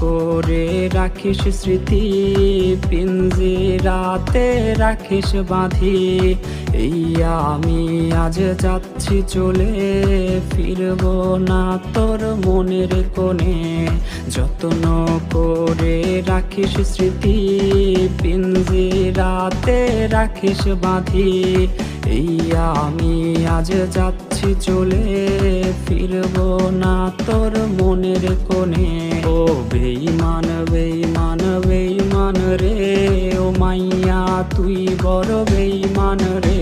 করে রাখিস স্মৃতি পিঞ্জি রাতে রাখিস বাঁধি। এই আমি আজ যাচ্ছি চলে, ফিরবো না তোর মনের কোণে। যত্ন করে রাখিস স্মৃতি পিঞ্জি রাতে রাখিস বাঁধি। এই আমি আজ যাচ্ছি চলে, ফিরবো না তোর মনের কোণে। বেইমান বেইমান বেইমান রে ও মাইয়া তুই বড় বেইমান রে।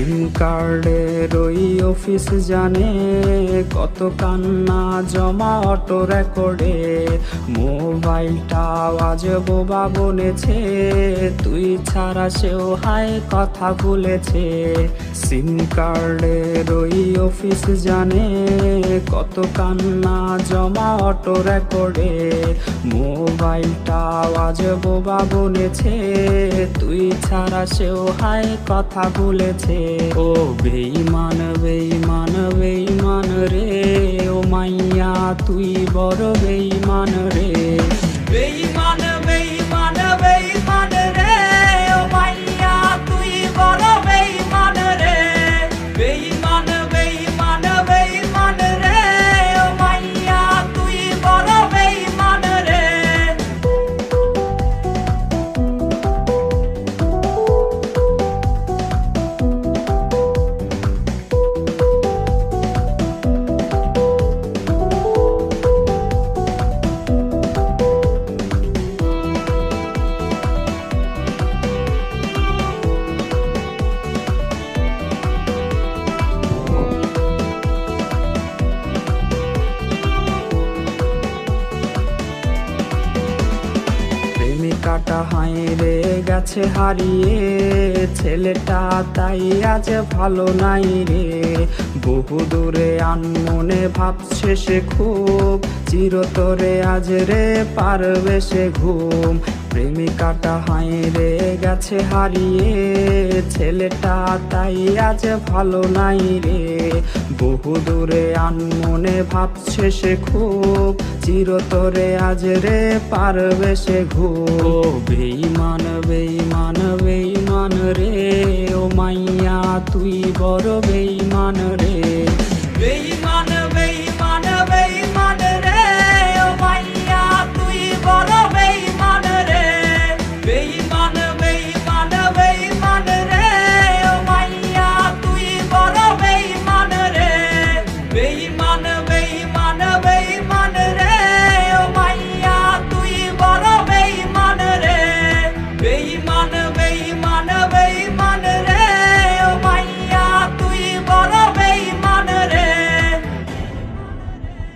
সিম কার্ডের ওই অফিস জানে কত কান্না জমা অটো রেকর্ডে। মোবাইলটা আজ বোবা বনেছে, তুই ছাড়া সেও হায় কথা বলেছে। সিম কার্ডের ওই অফিস জানে কত কান্না জমা অটো রেকর্ডে। মোবাইলটা আজ বোবা বনেছে, তুই ছাড়া সেও হায় কথা বলেছে। ও বেইমান বেইমান বেইমান রে ও মাইয়া তুই বড় বেইমান রে বেইমান প্রেমিকাটা হাইরে গেছে হারিয়ে ছেলেটা তাই আজ ভালো নাই রে। বহু দূরে আনমনে ভাবছে সে খুব, চিরতরে আজ রে পারবে সে ঘুম। প্রেমিকাটা হাইরে গেছে, হারিয়ে ছেলেটা তাই আজ ভালো নাই রে। বহু দূরে আনমনে ভাবছে সে খুব, চিরতরে আজ রে পারবে সে ও বেইমান বেইমান বেইমান রে, ও মাইয়া তুই বড় বেই மாணவை மாணவ